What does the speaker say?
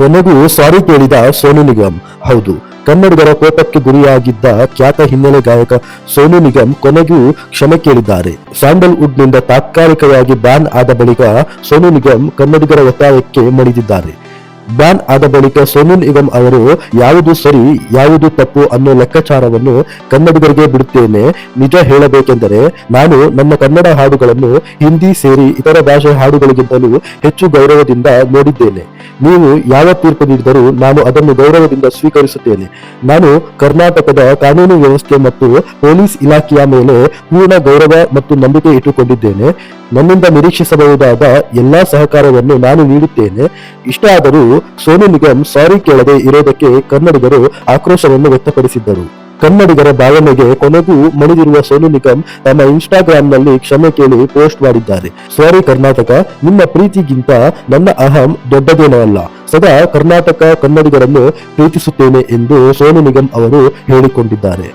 ಕೊನೆಗೂ ಸಾರಿ ಕೇಳಿದ ಸೋನು ನಿಗಮ್. ಹೌದು, ಕನ್ನಡಿಗರ ಕೋಪಕ್ಕೆ ಗುರಿಯಾಗಿದ್ದ ಖ್ಯಾತ ಹಿನ್ನೆಲೆ ಗಾಯಕ ಸೋನು ನಿಗಮ್ ಕೊನೆಗೂ ಕ್ಷಮೆ ಕೇಳಿದ್ದಾರೆ. ಸ್ಯಾಂಡಲ್ವುಡ್ನಿಂದ ತಾತ್ಕಾಲಿಕವಾಗಿ ಬ್ಯಾನ್ ಆದ ಬಳಿಕ ಸೋನು ನಿಗಮ್ ಕನ್ನಡಿಗರ ಒತ್ತಾಯಕ್ಕೆ ಮಣಿದಿದ್ದಾರೆ. ಬ್ಯಾನ್ ಆದ ಬಳಿಕ ಸೋನು ನಿಗಮ್ ಅವರು, ಯಾವುದು ಸರಿ, ಯಾವುದು ತಪ್ಪು ಅನ್ನೋ ಲೆಕ್ಕಾಚಾರವನ್ನು ಕನ್ನಡಿಗರಿಗೆ ಬಿಡುತ್ತೇನೆ. ನಿಜ ಹೇಳಬೇಕೆಂದರೆ, ನಾನು ನನ್ನ ಕನ್ನಡ ಹಾಡುಗಳನ್ನು ಹಿಂದಿ ಸೇರಿ ಇತರ ಭಾಷೆ ಹಾಡುಗಳಿಗಿಂತಲೂ ಹೆಚ್ಚು ಗೌರವದಿಂದ ನೋಡಿದ್ದೇನೆ. ನೀವು ಯಾವ ತೀರ್ಪು ನೀಡಿದರೂ ನಾನು ಅದನ್ನು ಗೌರವದಿಂದ ಸ್ವೀಕರಿಸುತ್ತೇನೆ. ನಾನು ಕರ್ನಾಟಕದ ಕಾನೂನು ವ್ಯವಸ್ಥೆ ಮತ್ತು ಪೊಲೀಸ್ ಇಲಾಖೆಯ ಮೇಲೆ ಪೂರ್ಣ ಗೌರವ ಮತ್ತು ನಂಬಿಕೆ ಇಟ್ಟುಕೊಂಡಿದ್ದೇನೆ. ನನ್ನಿಂದ ನಿರೀಕ್ಷಿಸಬಹುದಾದ ಎಲ್ಲಾ ಸಹಕಾರವನ್ನು ನಾನು ನೀಡುತ್ತೇನೆ. ಇಷ್ಟ ಆದರೂ ಸೋನು ನಿಗಮ್ ಸಾರಿ ಕೇಳದೆ ಇರೋದಕ್ಕೆ ಕನ್ನಡಿಗರು ಆಕ್ರೋಶವನ್ನು ವ್ಯಕ್ತಪಡಿಸಿದ್ದರು. ಕನ್ನಡಿಗರ ಭಾವನೆಗೆ ಕೊನೆಗೂ ಮಣಿದಿರುವ ಸೋನು ನಿಗಮ್ ತಮ್ಮ ಇನ್ಸ್ಟಾಗ್ರಾಂನಲ್ಲಿ ಕ್ಷಮೆ ಕೇಳಿ ಪೋಸ್ಟ್ ಮಾಡಿದ್ದಾರೆ. ಸಾರಿ ಕರ್ನಾಟಕ, ನಿಮ್ಮ ಪ್ರೀತಿಗಿಂತ ನನ್ನ ಅಹಂ ದೊಡ್ಡದೇನೋ ಅಲ್ಲ. ಸದಾ ಕರ್ನಾಟಕ ಕನ್ನಡಿಗರನ್ನು ಪ್ರೀತಿಸುತ್ತೇನೆ ಎಂದು ಸೋನು ನಿಗಮ್ ಅವರು ಹೇಳಿಕೊಂಡಿದ್ದಾರೆ.